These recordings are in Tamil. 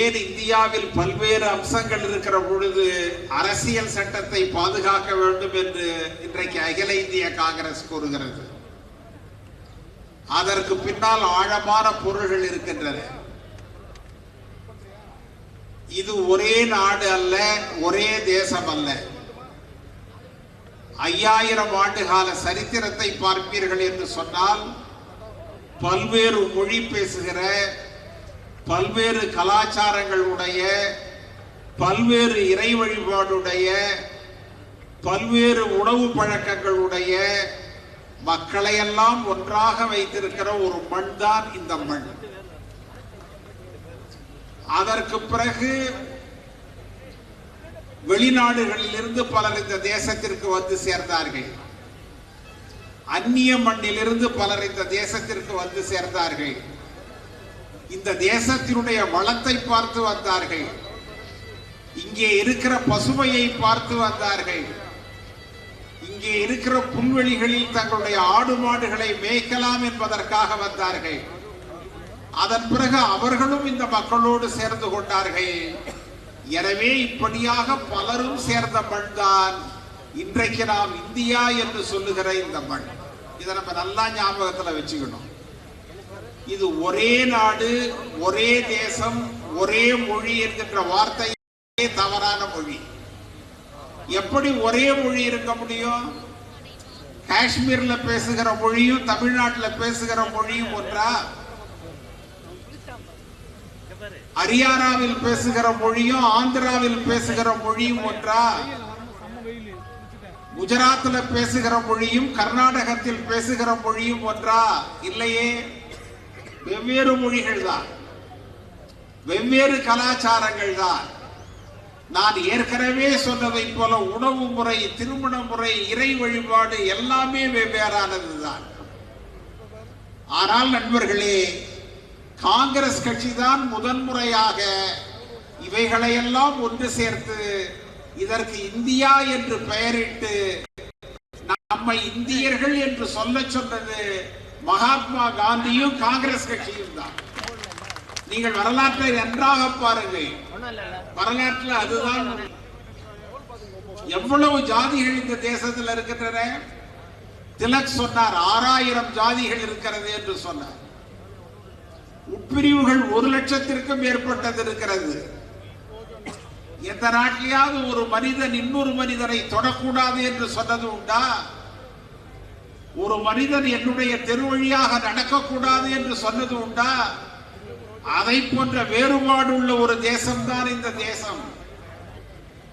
ஏன் இந்தியாவில் பல்வேறு அம்சங்கள் இருக்கிற பொழுது அரசியல் சட்டத்தை பாதுகாக்க வேண்டும் என்று இன்றைக்கு அகில இந்திய காங்கிரஸ் கூறுகிறது. அதற்கு பின்னால் ஆழமான பொருள்கள் இருக்கின்றன. இது ஒரே நாடு அல்ல ஒரே தேசம் அல்ல. ஐயாயிரம் ஆண்டு கால சரித்திரத்தை பார்ப்பீர்கள் என்று சொன்னால் பல்வேறு மொழி பேசுகிற பல்வேறு கலாச்சாரங்களுடைய பல்வேறு இறை வழிபாடுடைய பல்வேறு உணவு பழக்கங்களுடைய மக்களையெல்லாம் ஒன்றாக வைத்திருக்கிற ஒரு மண் தான் இந்த மண். அதற்கு பிறகு வெளிநாடுகளிலிருந்து பலர் இந்த தேசத்திற்கு வந்து சேர்ந்தார்கள். அந்நிய மண்ணிலிருந்து பலர் இந்த தேசத்திற்கு வந்து சேர்ந்தார்கள். இந்த தேசத்தினுடைய வளத்தை பார்த்து வந்தார்கள். இங்கே இருக்கிற பசுமையை பார்த்து வந்தார்கள். இங்கே இருக்கிற புல்வெளிகளில் தங்களுடைய ஆடு மாடுகளை மேய்க்கலாம் என்பதற்காக வந்தார்கள். அதன் பிறகு அவர்களும் இந்த மக்களோடு சேர்ந்து கொண்டார்கள். எனவே இப்படியாக பலரும் சேர்ந்த மண் தான் இன்றைக்கு நாம் இந்தியா என்று சொல்லுகிற இந்த மண். இதை நம்ம நல்லா ஞாபகத்துல வச்சுக்கணும். இது ஒரே நாடு ஒரே தேசம் ஒரே மொழி என்கின்ற வார்த்தையே தவறான மொழி. எப்படி ஒரே மொழி இருக்க முடியும்? காஷ்மீர்ல பேசுகிற மொழியும் தமிழ்நாட்டில் பேசுகிற மொழியும் ஒன்றா? ஹரியானாவில் பேசுகிற மொழியும் ஆந்திராவில் பேசுகிற மொழியும் ஒன்றா? குஜராத்தில் பேசுகிற மொழியும் கர்நாடகத்தில் பேசுகிற மொழியும் ஒன்றா? இல்லையே. வெவ்வேறு மொழிகள் தான். வெவ்வேறு கலாச்சாரங்கள் தான். நான் ஏற்கனவே சொன்னதைப் போல உணவு முறை திருமண முறை இறை வழிபாடு எல்லாமே வெவ்வேறானது தான். ஆனால் நண்பர்களே காங்கிரஸ் கட்சி தான் முதன்முறையாக இவைகளையெல்லாம் ஒன்று சேர்த்து இதற்கு இந்தியா என்று பெயரிட்டு நம்மை இந்தியர்கள் என்று சொல்ல சொன்னது மகாத்மா காந்தியும் காங்கிரஸ் கட்சியும் தான். நீங்கள் வரலாற்றை நன்றாக பாருங்கள். வரலாற்றில் அதுதான் எவ்வளவு ஜாதிகள் இந்த தேசத்தில் இருக்கின்றன? திலக் சொன்னார் ஆறாயிரம் ஜாதிகள் இருக்கிறது என்று சொன்னார். உட்பிரிவுகள் ஒரு லட்சத்திற்கும் மேற்பட்டது இருக்கிறது. எந்த நாட்டிலேயாவது ஒரு மனிதன் இன்னொரு மனிதனை தொடக்கூடாது என்று சொன்னது உண்டா? ஒரு மனிதன் என்னுடைய தெரு வழியாக நடக்கக்கூடாது என்று சொன்னது உண்டா அதை போன்ற வேறுபாடு உள்ள ஒரு தேசம்தான் இந்த தேசம்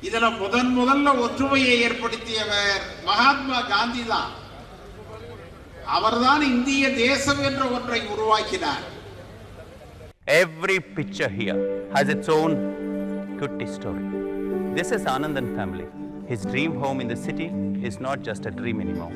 இதுல முதன் முதல்ல ஒற்றுமையை ஏற்படுத்தியவர் மகாத்மா காந்தி தான் அவர்தான் இந்திய தேசம் என்ற ஒன்றை உருவாக்கினார் Every picture here has its own kutti story. This is Anandan family. His dream home in the city is not just a dream anymore.